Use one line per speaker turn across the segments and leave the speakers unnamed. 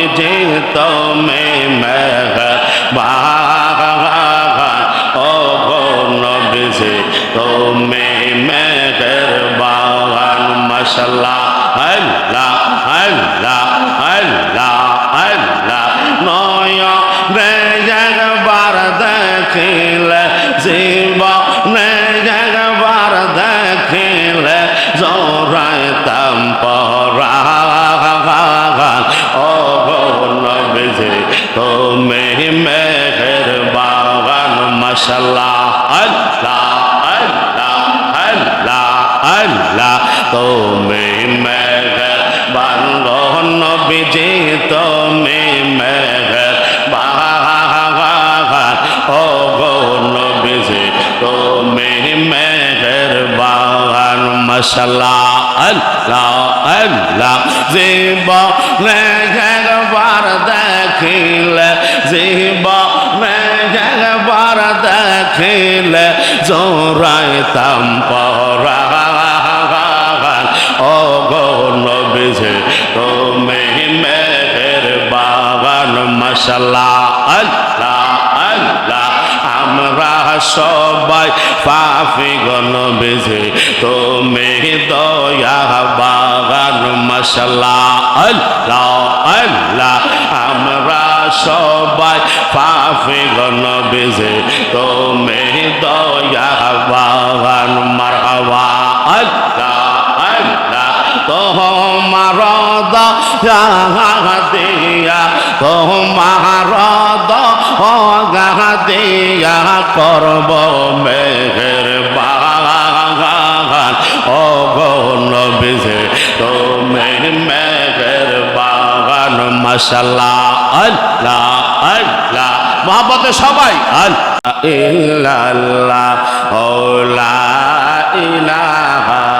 নবীজি তুমি মেহরবান ও গো নবীজি তুমি মেহরবান মাশাল্লাহ আল্লাহ আল্লাহ আল্লাহ আল্লাহ নয় রে একবার দেখিলে নবীজি তুমি মেহের। বাগান ও গো নবীজি, তুমি মেহের বাগান মশাল্লাহ আল্লাহ আল্লাহ। জীবনে একবার দেখিলে জীবনে একবার দেখিলে জোরাইতাম পরাগান মশাল্লাহ আল্লাহ আল্লাহ আমরা সবাই পাফি গণ বেজে তুমি দয়া বাগান মশলা আল্লাহ আল্লাহ আমরা সবাই পাফি গণ বেজে তুমি দয়া বাগান মারহাবা আল্লাহ তোমার দয়া তোমার দয়া করব মেঘের বাগান ও নবীজে, তুমি মেঘের বাগান মশাল্লাহ আল্লাহ আল্লাহ। মহাপতে সবাই, আল্লাহ, ইল্লাল্লাহ, ও লা ইলাহা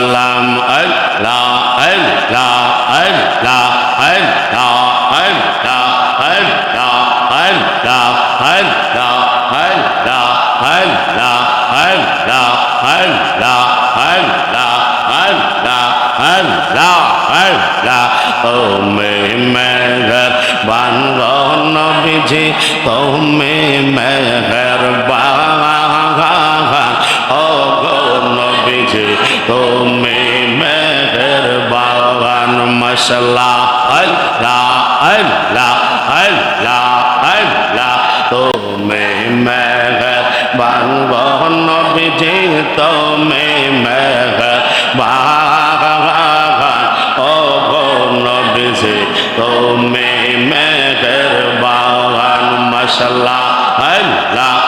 Làm anh là anh là anh là anh là anh là anh là anh là anh là anh là anh là anh là anh là anh là anh là anh là anh là ô mê mê gật bạn gõ nó đi chi ô mê mê gật bạn নবীজি তুমি মেঘর বাগান মশলা আল্লাহ আল্লাহ আল্লাহ আল্লাহ। তুমি মেঘর বান নবীজি তুমি মেঘর বাগান ও গো নবীজি তুমি মেঘর বাগান মশলা আল্লাহ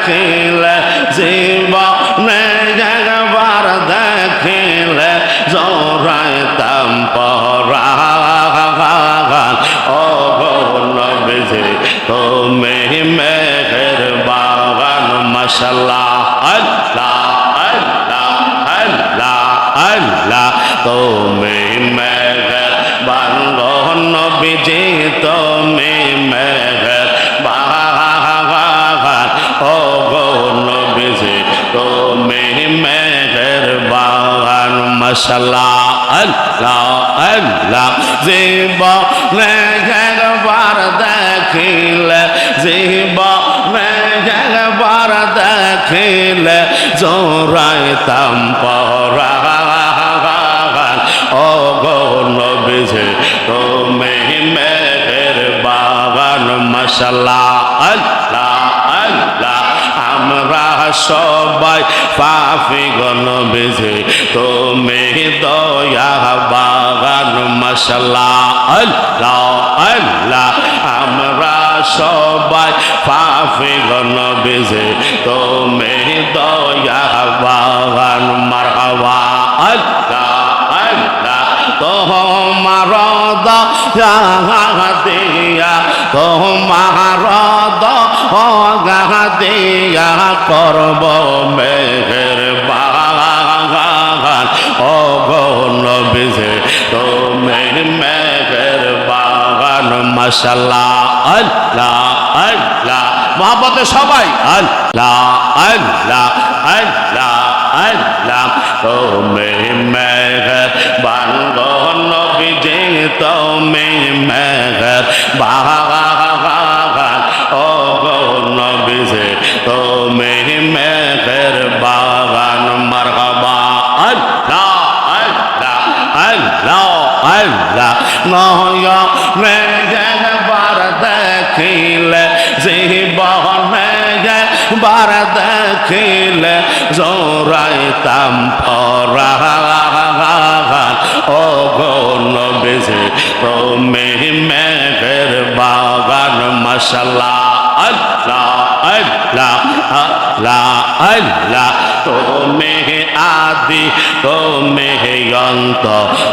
দেখিলে, জীবনে একবার দেখিলে জোরাইতাম পরাগান ও নবীজি, তুমি মেঘের বাগান মশলা আল্লাহ আল্লাহ আল্লাহ আল্লাহ। তুমি মেঘের বাগান নবীজি বাগান মশলা আল্লাহ আল্লাহ। জীবনে একবার দেখিলে জীবনে একবার দেখিলে জোরাইতাম পরাগান ও গো নবীজি, তুমি মেঘের বাগান মশলা আল্লাহ আল্লাহ। আমরা সবাই পাফি গণ বেজে তুমি দয়া বাগান মশলা আল্লাহ আল্লাহ, আমরা সবাই পাফি গণ বেজে তুমি দয়া বাগান, মারহাবা, আল্লাহ। তোমার দিয়া তোমার দিয়া করব মেঘের বাগান ও বিজে তুমি মেঘের বাগান মশাল্লা আল্লাহ আল্লাহ। মহাপতে সবাই, আল্লাহ আল্লাহ আল্লাহ আল্লাহ। মেঘের বাগান। ও গৌন বিজে তুমি মেঘের বাগান। মারহাবা। আল্লাহ আল্লাহ আল্লাহ আল্লাহ। নয় মেঘবার দেখিলে, জীবনে বার দেখিলে জোরাইতাম ফরাগান ও গৌন বেজে তুমি মেঘের বাগান মশলা আল্লাহ আল্লাহ আল্লাহ আল্লাহ তো মেহে আদি তো মেহে অন্ত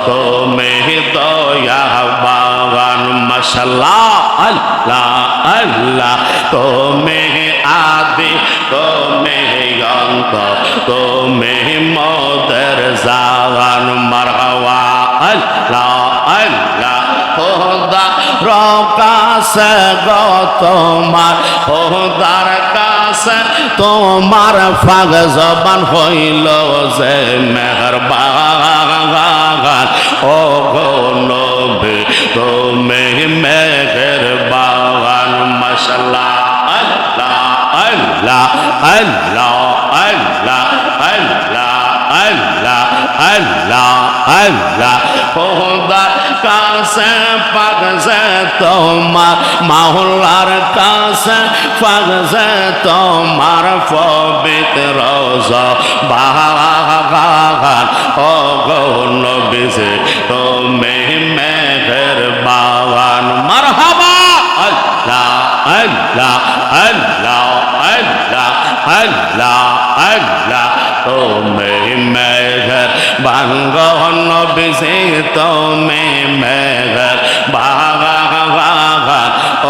তো মেহে দয়া, বাগান মশলা আল্লাহ আল্লাহ। তো মেহে আদি তো মেহে অন্ত তো মেহে মদর জাগান মারহাওয়া আল্লাহ আল্লাহ। খোদা রকাশ গো তোমার, খোদার কা কাছে তোমার ফাগ জবান হইল যে মেহরবান। ও গো নবী, তুমি মেঘের বাগান মশলা আল্লাহ আল্লাহ আল্লাহ আল্লাহ আল্লাহ আল্লাহ আল্লাহ আল্লাহ। খোদার কাছে পাগছে তোমার মাহুলার কাছে পাগছে তোমার পবিত্র বাগান। ও গৌন বিজে তুমি মেঘের বাগান মারহাবা! আল্লাহ আল্লাহ আল্লাহ আল্লাহ আল্লাহ আল্লাহ, তুমি মেঘর বাঙ্গন বিজে তুমি মেঘর বাবা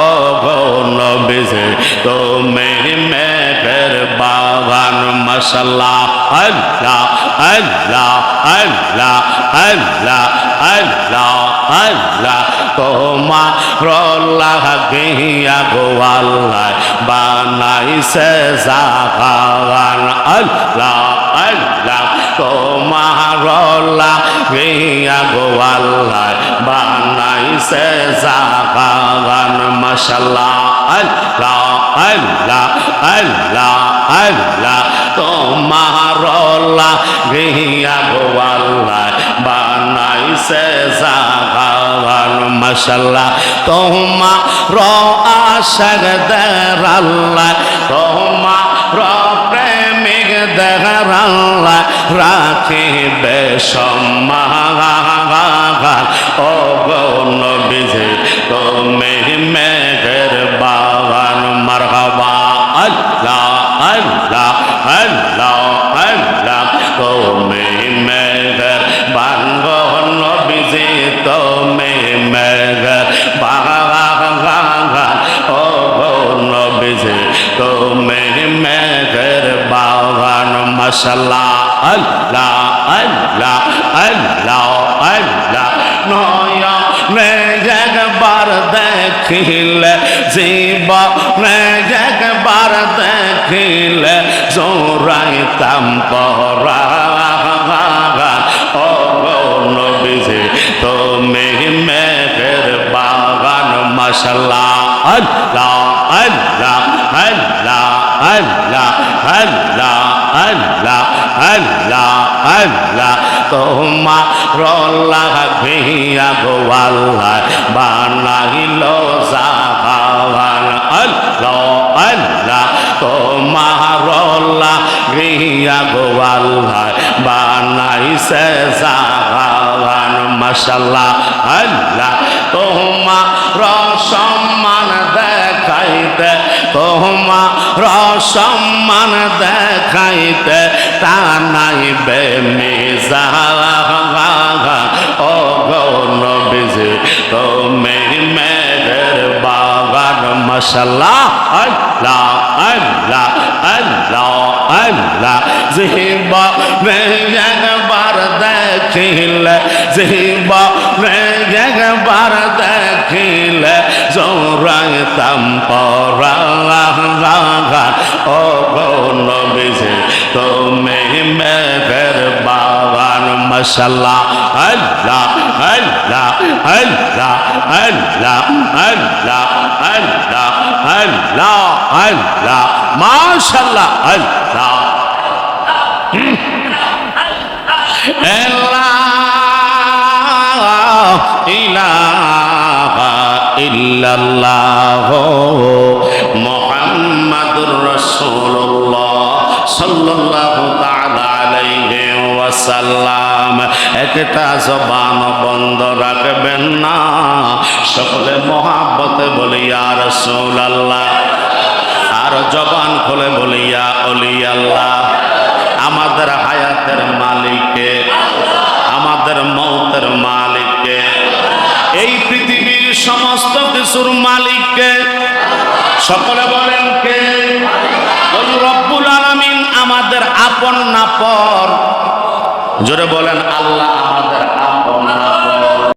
ও গৌন বিজে তুমি মেঘর বাগান মশলা আল্লাহ আল্লাহ আল্লাহ আল্লাহ আল্লাহ। আল্লাহ, তোমার রল্লাহ গিয়া গোয়াল্লাহ বানাইছে জাগান আল্লাহ আল্লাহ, তোমার রল্লাহ গিয়া গোয়াল্লাহ বানাইছে জাগান মশলা আল্লাহ আল্লাহ আল্লাহ। আল্লাহ, তোমার আল্লাহ গোয়াল্লা গো আল্লাহ, বানাইছে জাগান মাশাল্লাহ র আশার দেরাল্লা তোমা র প্রেমিক দেরাল্লা রাখি রাখিবে সম্মান ও গো নবীজি, তুমি মেঘের বাগান, মারহাবা। আল্লাহ আল্লাহ তুমি মেঘের বাঙ্গন বিজে তুমি মেঘের বাগান ও গৌন বিজে তুমি মেঘের বাগান মশলা আল্লাহ আল্লাহ আল্লাহ আল্লাহ নয় একবার দেখিলে জীব একবার দেখিলে জোরাইতাম পরাগান ও গৌন বিজে তুমি মেঘের বাগান মশলা আল্লাহ আল্লাহ আল্লাহ আল্লাহ আল্লাহ আল্লাহ আল্লাহ আল্লাহ। তোমার ভিয়া গোয়াল্লাহ বানাইল জাহান আল্লাহ আল্লাহ তোমার ভিয়া গোয়াল্লাহ বানাইছে জাহান মাশাল্লাহ আল্লাহ তোমার সম্মান দেখাইতে তোমার সম্মান দেখাইতে তা নাই বেমিজাহা ও গৌন বিজে তুমি মেঘের বাগান মশাল্লাহ আল্লাহ আল্লাহ আল্লাহ আল্লাহ। জিবা একবার দেখিলে জিবা একবার দেখিলে জৌরাইতাম পরা ও গৌন বিজে তুমি মেঘের বাগান মশাল্লাহ আল্লাহ আল্লাহ আল্লাহ আল্লাহ আল্লাহ আল্লাহ আল্লাহ আল্লাহ মাশাল্লাহ আল্লাহ ইল্লাল্লাহ মুহাম্মাদুর রাসূলুল্লাহ সাল্লাল্লাহু তাআলা আলাইহি ওয়াসাল্লাম। একটা জবান বন্ধ রাখবেন না। সকলে মহাব্বতে বলি, ইয়া রাসূলুল্লাহ। আর জবান খুলে বলি, ইয়া অলি আল্লাহ কিছুর মালিককে সকলে বলেন কে? রব্বুল আলামিন আমাদের আপন না পর জোরে বলেন আল্লাহ